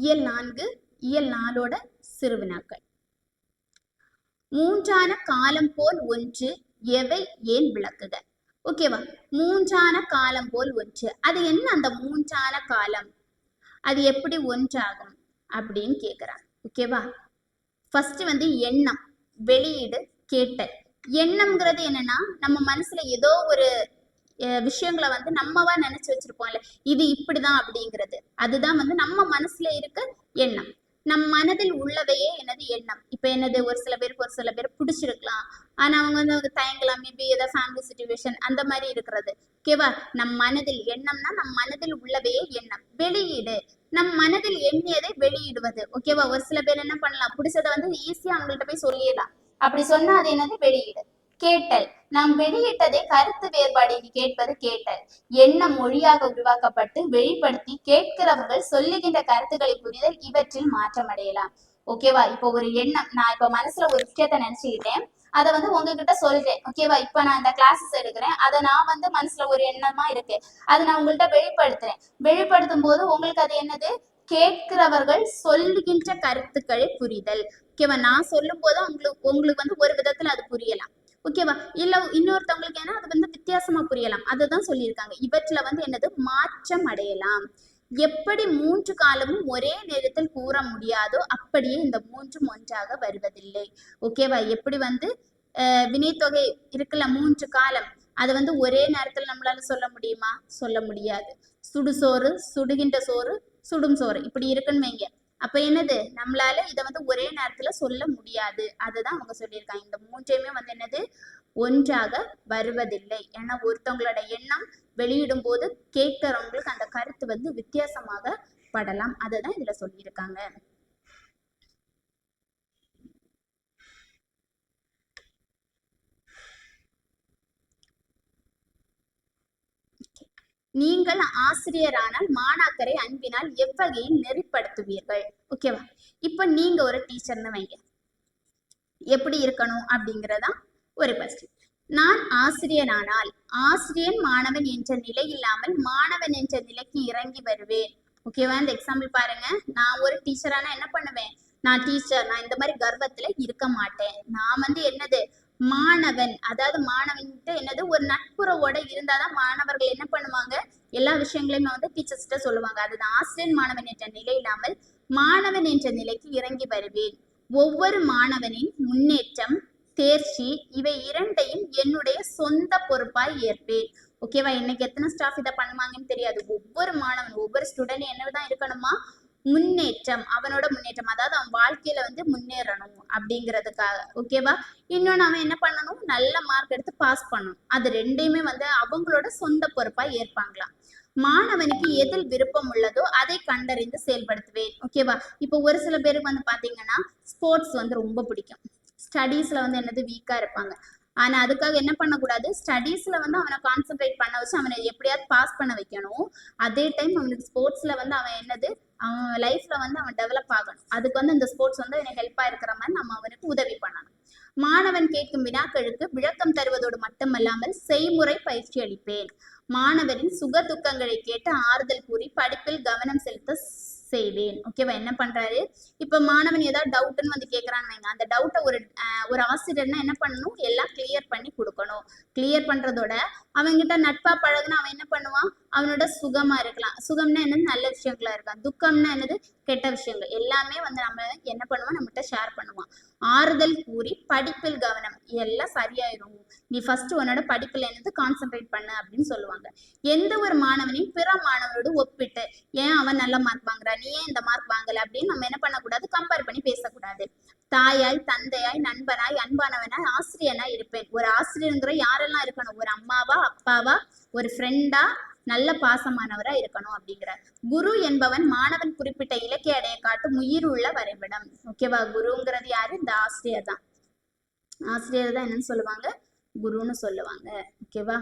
இயல் நான்கு இயல் நாளோட சிறுவினாக்கள். மூன்றான காலம் போல் ஒன்று எவை ஏன் விளக்குக? ஓகேவா மூன்றான காலம் போல் ஒன்று. அது என்ன அந்த மூன்றான காலம்? அது எப்படி ஒன்றாகும் அப்படின்னு கேக்குறாங்க ஓகேவா ஃபர்ஸ்ட் வந்து எண்ணம் வெளியீடு கேட்டல். எண்ணம்ங்கிறது என்னன்னா நம்ம மனசுல ஏதோ ஒரு விஷயங்களை வந்து நம்மவா நினைச்சு வச்சிருப்போம்ல இது இப்படிதான் அப்படிங்கிறது. அதுதான் வந்து நம்ம மனசுல இருக்க எண்ணம். நம் மனதில் உள்ளவையே எனது எண்ணம். இப்ப என்னது ஒரு சில பேருக்கு ஒரு சில பேர் பிடிச்சிருக்கலாம். ஆனா அவங்க வந்து அவங்க தயங்கலாம். மேபி ஏதாவது ஃபேமிலி சுச்சுவேஷன் அந்த மாதிரி இருக்கிறது. ஓகேவா நம் மனதில் எண்ணம்னா நம் மனதில் உள்ளவையே எண்ணம். வெளியீடு. நம் மனதில் எண்ணியதை வெளியிடுவது. ஓகேவா ஒரு சில பேர் என்ன பண்ணலாம்? பிடிச்சதை வந்து ஈஸியா அவங்கள்ட்ட போய் சொல்லிடலாம். அப்படி சொன்னா அது என்னது? வெளியீடு. கேட்டல். நாம் வெளியிட்டதை கருத்து வேறுபாடு கேட்பது கேட்டல். எண்ணம் மொழியாக உருவாக்கப்பட்டு வெளிப்படுத்தி கேட்கிறவர்கள் சொல்லுகின்ற கருத்துக்களை புரிதல் இவற்றில் மாற்றம் அடையலாம் ஓகேவா இப்போ ஒரு எண்ணம். நான் இப்ப மனசுல ஒரு விஷயத்த நினைச்சுக்கிட்டேன். அதை வந்து உங்ககிட்ட சொல்றேன். ஓகேவா இப்ப நான் இந்த கிளாஸஸ் எடுக்கிறேன். அதை நான் வந்து மனசுல ஒரு எண்ணமா இருக்கு. அதை நான் உங்கள்கிட்ட வெளிப்படுத்துறேன். வெளிப்படுத்தும் போது உங்களுக்கு அது என்னது? கேட்கிறவர்கள் சொல்லுகின்ற கருத்துக்களை புரிதல். ஓகேவா நான் சொல்லும் போது உங்களுக்கு உங்களுக்கு வந்து ஒரு விதத்துல அது புரியலாம். ஓகேவா இல்ல இன்னொருத்தவங்களுக்கு ஏன்னா அது வந்து வித்தியாசமா புரியலாம். அதுதான் சொல்லியிருக்காங்க. இவற்றில் வந்து என்னது? மாற்றம் அடையலாம். எப்படி மூன்று காலமும் ஒரே நேரத்தில் கூற முடியாதோ அப்படியே இந்த மூன்றும் ஒன்றாக வருவதில்லை. ஓகேவா எப்படி வந்து அஹ், வினைத்தொகை இருக்குல்ல மூன்று காலம். அதை வந்து ஒரே நேரத்தில் நம்மளால சொல்ல முடியுமா? சொல்ல முடியாது. சுடுசோறு சுடுகின்ற சோறு சுடும் சோறு. இப்படி இருக்குன்னு வைங்க. அப்ப என்னது? நம்மளால இதை வந்து ஒரே நேரத்துல சொல்ல முடியாது. அதுதான் அவங்க சொல்லியிருக்காங்க. இந்த மூன்றையுமே வந்து என்னது? ஒன்றாக வருவதில்லை. ஏன்னா ஒருத்தவங்களோட எண்ணம் வெளியிடும் போது கேட்கறவங்களுக்கு அந்த கருத்து வந்து வித்தியாசமாக படலாம். அதை தான் இதுல சொல்லியிருக்காங்க. நீங்கள் ஆசிரியரானால் மாணாக்கரை அன்பினால் எவ்வகையில் நெறிப்படுத்துவீர்கள்? ஓகேவா இப்ப நீங்க ஒரு டீச்சர்னு வைங்க. எப்படி இருக்கணும் அப்படிங்கறதா ஒரு கொஸ்டின் நான் ஆசிரியனானால் ஆசிரியன் மாணவன் என்ற நிலை இல்லாமல் மாணவன் என்ற நிலைக்கு இறங்கி வருவேன். ஓகேவா இந்த எக்ஸாம்பிள் பாருங்க. நான் ஒரு டீச்சரானா என்ன பண்ணுவேன்? நான் டீச்சர் நான் இந்த மாதிரி கர்வத்துல இருக்க மாட்டேன். நான் வந்து என்னது? மாணவன். அதாவது மாணவன்ட்டு என்னது? ஒரு நட்புறவோட இருந்தாதான் மாணவர்கள் என்ன பண்ணுவாங்க? எல்லா விஷயங்களையுமே வந்து டீச்சர்ஸ்கிட்ட சொல்லுவாங்க. அதுதான் ஆசிரியன் மாணவன் என்ற நிலை இல்லாமல் மாணவன் என்ற நிலைக்கு இறங்கி வருவேன். ஒவ்வொரு மாணவனின் முன்னேற்றம் தேர்ச்சி இவை இரண்டையும் என்னுடைய சொந்த பொறுப்பாய் ஏற்பேன். ஓகேவா இன்னைக்கு எத்தனை ஸ்டாஃப் இதை பண்ணுவாங்கன்னு தெரியாது. ஒவ்வொரு மாணவன் ஒவ்வொரு ஸ்டூடெண்ட் என்னதான் இருக்கணுமா? முன்னேற்றம் அவனோட முன்னேற்றம். அதாவது அவன் வாழ்க்கையில வந்து முன்னேறணும் அப்படிங்கிறதுக்காக. ஓகேவா இன்னொன்னு அவன் என்ன பண்ணணும்? நல்ல மார்க் எடுத்து பாஸ் பண்ணணும். அது ரெண்டையுமே வந்து அவங்களோட சொந்த பொறுப்பா ஏற்பாங்களாம். மாணவனுக்கு எதில் விருப்பம் உள்ளதோ அதை கண்டறிந்து செயல்படுத்துவேன். ஓகேவா இப்போ ஒரு சில பேருக்கு வந்து பாத்தீங்கன்னா ஸ்போர்ட்ஸ் வந்து ரொம்ப பிடிக்கும். ஸ்டடீஸ்ல வந்து என்னது வீக்கா இருப்பாங்க. ஆனா அதுக்காக என்ன பண்ணக்கூடாது? ஸ்டடீஸ்ல வந்து அவனை கான்சென்ட்ரேட் பண்ண வச்சு அவனை எப்படியாவது பாஸ் பண்ண வைக்கணும். அதே டைம் அவனுக்கு ஸ்போர்ட்ஸ்ல வந்து அவன் என்னது? அவன் லைஃப்ல வந்து அவன் டெவலப் ஆகணும். அதுக்கு வந்து இந்த ஸ்போர்ட்ஸ் வந்து எனக்கு ஹெல்ப்பா இருக்கிற மாதிரி நம்ம அவனுக்கு உதவி பண்ணணும். மாணவன் கேட்கும் வினாக்களுக்கு விளக்கம் தருவதோடு மட்டுமல்லாமல் செய்முறை பயிற்சி அளிப்பேன். மாணவரின் சுக துக்கங்களை கேட்டு ஆறுதல் கூறி படிப்பில் கவனம் செலுத்த செய்வேன். ஓகேவா என்ன பண்றாரு? இப்ப மாணவன் ஏதாவது டவுட்னு வந்து கேக்குறான்னு வைங்க. அந்த டவுட்டை ஒரு அஹ், ஒரு ஆசிரியர்னா என்ன பண்ணணும்? எல்லாம் கிளியர் பண்ணி கொடுக்கணும். கிளியர் பண்றதோட அவன்கிட்ட நட்பா பழகுனா அவன் என்ன பண்ணுவான்? அவனோட சுகமா இருக்கலாம். சுகம்னா என்னது? நல்ல விஷயங்களா இருக்கலாம். துக்கம்னா என்னது? கெட்ட விஷயங்கள். எல்லாமே வந்து நம்ம என்ன பண்ணுவோம்? நம்மகிட்ட ஷேர் பண்ணுவான். ஆறுதல் கூறி படிப்பில் கவனம். எல்லாம் சரியாயிரும். நீ ஃபர்ஸ்ட் உன்னோட படிப்புல என்னது? கான்சென்ட்ரேட் பண்ணு அப்படின்னு சொல்லுவாங்க. எந்த ஒரு மாணவனையும் பிற மாணவனோடு ஒப்பிட்டு ஏன் அவன் நல்ல மார்க் வாங்குறா? நீ ஏன் இந்த மார்க் வாங்கல அப்படின்னு நம்ம என்ன பண்ணக்கூடாது? கம்பேர் பண்ணி பேசக்கூடாது. தாயாய் தந்தையாய் நண்பனாய் அன்பானவனாய் ஆசிரியனாய் இருப்பேன். ஒரு ஆசிரியருங்கிற யாரெல்லாம் இருக்கணும்? ஒரு அம்மாவா அப்பாவா? ஒரு ஃப்ரெண்டா நல்ல பாசமானவரா இருக்கணும் அப்படிங்கிற. குரு என்பவன் மாணவன் குறிப்பிட்ட இலக்கை அடைய காட்டும் உயிர் உள்ள வரைபடம். ஓகேவா குருங்கிறது யாரு? இந்த ஆசிரியர் தான் ஆசிரியர் தான் என்னன்னு சொல்லுவாங்க? குருன்னு சொல்லுவாங்க. ஓகேவா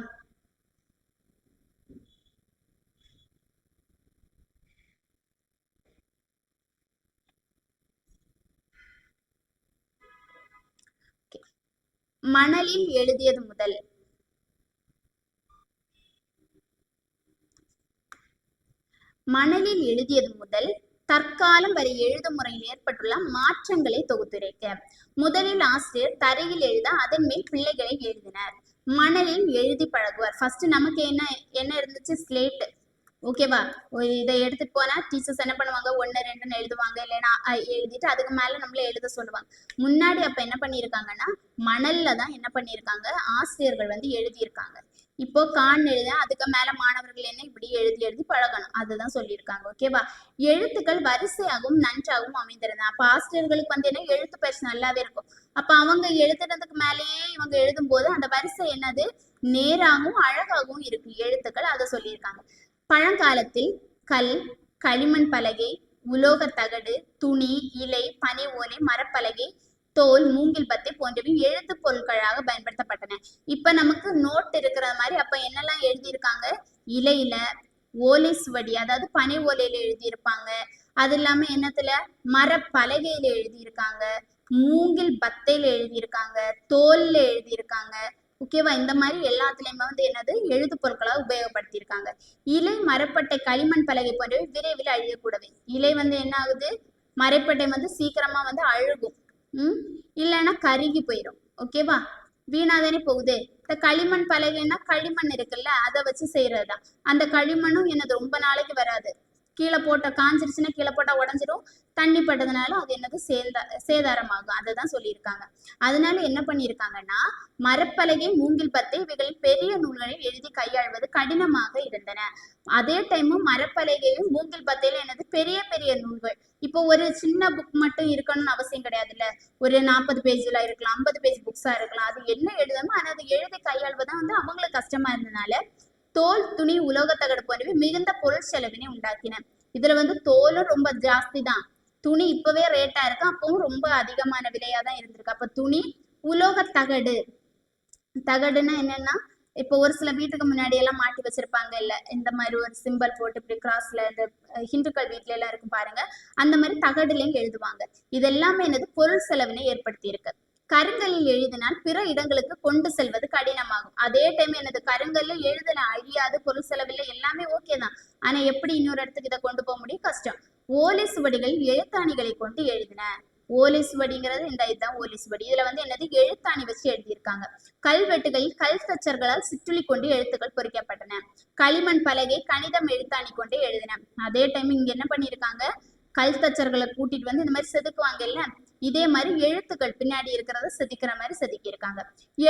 மணலில் எழுதியது முதல். மணலில் எழுதியது முதல் தற்காலம் வரை எழுதும் முறையில் ஏற்பட்டுள்ள மாற்றங்களை தொகுத்துரைக்க. முதலில் ஆசிரியர் தரையில் எழுத அதன் மேல் பிள்ளைகளை எழுதினர். மணலில் எழுதி பழகுவார். ஃபர்ஸ்ட் நமக்கு என்ன என்ன இருந்துச்சு? ஸ்லேட் ஓகேவா இதை எடுத்துட்டு போனா டீச்சர்ஸ் என்ன பண்ணுவாங்க? ஒன்று ரெண்டுன்னு எழுதுவாங்க. இல்லைன்னா அ, எழுதிட்டு அதுக்கு மேல நம்மள எழுத சொல்லுவாங்க. முன்னாடி அப்ப என்ன பண்ணியிருக்காங்கன்னா மணல்ல தான் என்ன பண்ணியிருக்காங்க? ஆசிரியர்கள் வந்து எழுதியிருக்காங்க. இப்போ கான் எழுத அதுக்கு மேல மாணவர்கள் என்ன இப்படி எழுதி எழுதி பழகணும். அதுதான் சொல்லியிருக்காங்க. ஓகேவா எழுத்துக்கள் வரிசையாகவும் நன்றாகவும் அமைந்திருந்தா அப்ப ஆசிரியர்களுக்கு வந்து என்ன? எழுத்து பயிற்சி நல்லாவே இருக்கும். அப்ப அவங்க எழுதுறதுக்கு மேலேயே இவங்க எழுதும் போது அந்த வரிசை என்னது? நேராகவும் அழகாகவும் இருக்கு. எழுத்துக்கள் அதை சொல்லியிருக்காங்க. பழங்காலத்தில் கல் களிமண் பலகை உலோக தகடு துணி இலை பனை ஓலை மரப்பலகை தோல் மூங்கில் பத்தை போன்றவை எழுத்து பொருட்களாக பயன்படுத்தப்பட்டன. இப்ப நமக்கு நோட் இருக்கிற மாதிரி அப்ப என்னெல்லாம் எழுதியிருக்காங்க? இலையில ஓலை சுவடி அதாவது பனை ஓலையில எழுதியிருப்பாங்க. அது இல்லாம என்னத்துல? மரப்பலகையில எழுதியிருக்காங்க. மூங்கில் பத்தையில எழுதியிருக்காங்க. தோல்ல எழுதியிருக்காங்க. ஓகேவா இந்த மாதிரி எல்லாத்துலயுமே வந்து என்னது? எழுது பொருட்களாக உபயோகப்படுத்தியிருக்காங்க. இலை மரப்பட்டை களிமண் பலகை போன்றவை விரைவில் அழியக்கூடவே. இலை வந்து என்ன ஆகுது? மரப்பட்டை வந்து சீக்கிரமா வந்து அழுகும். ம்? இல்லைன்னா கருகி போயிடும் ஓகேவா வீணாதானே போகுது. இந்த களிமண் பலகைன்னா களிமண் இருக்குல்ல? அதை வச்சு செய்யறதுதான். அந்த களிமண்ணும் என்னது? ரொம்ப நாளைக்கு வராது. கீழே போட்ட காஞ்சிருச்சுன்னா கீழே போட்டா உடஞ்சிரும். தண்ணி பட்டதுனால அது என்னது? சேந்த சேதாரமாகும். அதை தான் சொல்லியிருக்காங்க. அதனால என்ன பண்ணியிருக்காங்கன்னா மரப்பலகை மூங்கில் பத்தை இவைகளில் பெரிய நூல்களை எழுதி கையாள்வது கடினமாக இருந்தன. அதே டைமும் மரப்பலகையும் மூங்கில் பத்தையில என்னது? பெரிய பெரிய நூல்கள். இப்போ ஒரு சின்ன புக் மட்டும் இருக்கணும்னு அவசியம் கிடையாதுல்ல? ஒரு நாற்பது பேஜ்ல இருக்கலாம் ஐம்பது பேஜ் புக்ஸா இருக்கலாம். அது என்ன எழுதணுமோ ஆனால் அது எழுதி கையாள்வதுதான் வந்து அவங்களுக்கு கஷ்டமா இருந்தனால தோல் துணி உலோகத்தகடு போன்றவை மிகுந்த பொருள் செலவினை உண்டாக்கின. இதுல வந்து தோலும் ரொம்ப ஜாஸ்தி தான் துணி இப்பவே ரேட்டா இருக்கு. அப்பவும் ரொம்ப அதிகமான விலையா தான் இருந்திருக்கு. அப்ப துணி உலோகத்தகடு தகடுன்னா என்னன்னா இப்போ ஒரு சில வீட்டுக்கு முன்னாடி எல்லாம் மாட்டி வச்சிருப்பாங்க இல்ல இந்த மாதிரி ஒரு சிம்பல் போட்டு இப்படி கிராஸ்ல இந்த ஹிந்துக்கள் வீட்ல எல்லாம் இருக்கும் பாருங்க. அந்த மாதிரி தகடுலையும் எழுதுவாங்க. இது எல்லாமே என்னது? பொருள் செலவினை ஏற்படுத்தி இருக்கு கருங்கல்லில் எழுதினால் பிற இடங்களுக்கு கொண்டு செல்வது கடினமாகும். அதே டைம் எனது கருங்கல்ல எழுதல அழியாது பொருள் செலவில்லை எல்லாமே ஓகே தான். ஆனா எப்படி இன்னொரு இடத்துக்கு இதை கொண்டு போக முடியும்? கஷ்டம். ஓலை சுவடிகளில் எழுத்தாணிகளை கொண்டு எழுதின. ஓலை சுவடிங்கிறது இந்த இதுதான் ஓலை சுவடி. இதுல வந்து என்னது? எழுத்தாணி வச்சு எழுதியிருக்காங்க. கல்வெட்டுகளில் கல் தச்சர்களால் சிற்றுளி கொண்டு எழுத்துக்கள் பொறிக்கப்பட்டன. களிமண் பலகை கணிதம் எழுத்தாணி கொண்டு எழுதின. அதே டைம் இங்க என்ன பண்ணியிருக்காங்க? கல் தச்சர்களை கூட்டிட்டு வந்து இந்த மாதிரி செதுக்குவாங்க இல்ல? இதே மாதிரி எழுத்துக்கள் பின்னாடி இருக்கிறத செதுக்கிற மாதிரி செதுக்கியிருக்காங்க.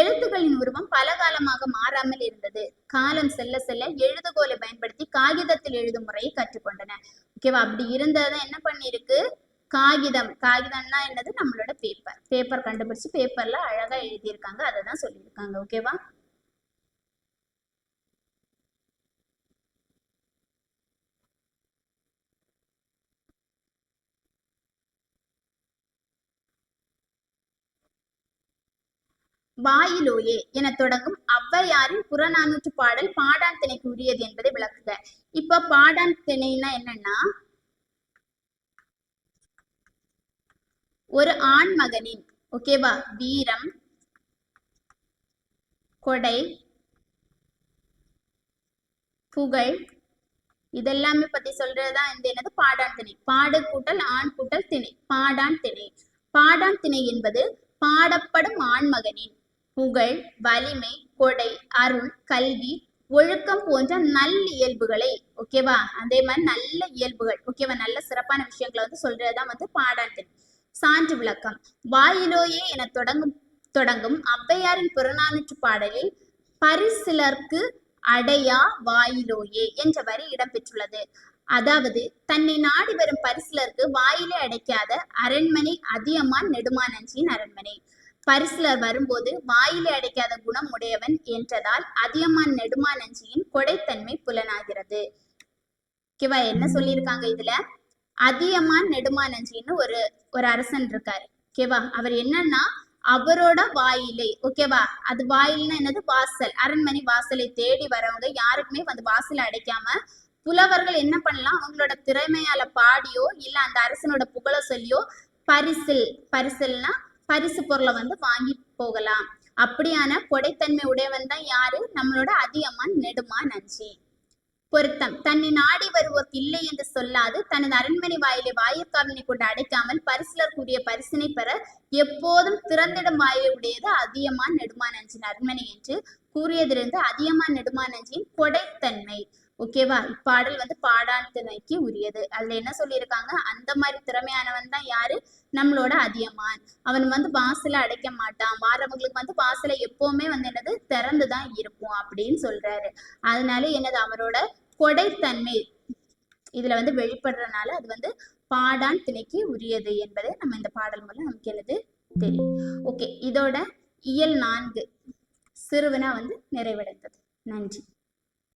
எழுத்துக்களின் உருவம் பல காலமாக மாறாமல் இருந்தது. காலம் செல்ல செல்ல எழுதுகோலை பயன்படுத்தி காகிதத்தில் எழுதும் முறையை கற்றுக்கொண்டன ஓகேவா? அப்படி இருந்ததை என்ன பண்ணிருக்கு காகிதம். காகிதம்னா என்னது? நம்மளோட பேப்பர் பேப்பர் கண்டுபிடிச்சு பேப்பர்ல அழகா எழுதியிருக்காங்க. அதை தான் சொல்லியிருக்காங்க. ஓகேவா? வாயிலோயே என தொடங்கும் ஔவையாரின் புறநானூற்று பாடல் பாடான் திணைக்கு உரியது என்பதை விளக்குக. இப்ப பாடான் திணைன்னா என்னன்னா ஒரு ஆண் மகனின் ஓகேவா வீரம் கொடை புகழ் இதெல்லாமே பத்தி சொல்றதுதான் இந்த என்னது? பாடான் திணை. பாடு கூட்டல் ஆண் கூட்டல் திணை. பாடான் திணை. பாடான் திணை என்பது பாடப்படும் ஆண்மகனின் புகழ் வலிமை கொடை அருள் கல்வி ஒழுக்கம் போன்ற நல்ல இயல்புகளை ஓகேவா அதே மாதிரி நல்ல இயல்புகள் ஓகேவா நல்ல சிறப்பான விஷயங்களை வந்து சொல்றதுதான் வந்து பாடாட்டு சான்று விளக்கம். வாயிலோயே என தொடங்கும் தொடங்கும் ஔவையாரின் புறநானூற்று பாடலில் பரிசிலர்க்கு அடையா வாயிலோயே என்ற வரி இடம்பெற்றுள்ளது. அதாவது தன்னை நாடி வரும் பரிசிலருக்கு வாயிலே அடைக்காத அரண்மனை அதியமான் நெடுமானஞ்சியின் அரண்மனை. பரிசிலர் வரும்போது வாயிலே அடைக்காத குணம் உடையவன் என்றதால் அதியமான் நெடுமானஞ்சியின் கொடைத்தன்மை புலனாகிறது. ஓகேவா? என்ன சொல்லியிருக்காங்க இதுல? அதியமான் நெடுமானஞ்சின்னு ஒரு ஒரு அரசன் இருக்காரு. ஓகேவா? அவர் என்னன்னா அவரோட வாயிலை ஓகேவா? அது வாயில்னா என்னது? வாசல். அரண்மனை வாசலை தேடி வரவங்க யாருக்குமே வந்து வாசலை அடைக்காம புலவர்கள் என்ன பண்ணலாம்? அவங்களோட திறமையால பாடியோ இல்ல அந்த அரசனோட புகழ சொல்லியோ பரிசில் பரிசில்னா பரிசு பொருளை வந்து வாங்கி போகலாம். அப்படியான கொடைத்தன்மை உடையவன் தான் யாரு? நம்மளோட அதியமான் நெடுமான் நஞ்சி. பொருத்தம். தன்னை நாடி வருவோர் இல்லை என்று சொல்லாது தனது அரண்மனை வாயிலை வாயுக்காவினை கொண்டு அடைக்காமல் பரிசுலர் கூடிய பரிசினை பெற எப்போதும் திறந்திடும் வாயை உடையது அதியமான் நெடுமான் அஞ்சின் அரண்மனை என்று கூறியதிலிருந்து அதியமான் நெடுமான் அஞ்சின் கொடைத்தன்மை. ஓகேவா இப்பாடல் வந்து பாடான் திணைக்கு உரியது. அதுல என்ன சொல்லியிருக்காங்க? அந்த மாதிரி திறமையானவன் தான் யாரு? நம்மளோட அதியமான். அவன் வந்து வாசல அடைக்க மாட்டான். வாரவங்களுக்கு வந்து வாசல எப்பவுமே வந்து என்னது? திறந்துதான் இருக்கும் அப்படின்னு சொல்றாரு. அதனால என்னது? அவரோட கொடைத்தன்மை இதுல வந்து வெளிப்படுறதுனால அது வந்து பாடான் திணைக்கு உரியது என்பதை நம்ம இந்த பாடல் மூலம் நமக்கு என்னது? தெரியும். ஓகே இதோட இயல் நான்கு சிறுவனா வந்து நிறைவடைந்தது. நன்றி.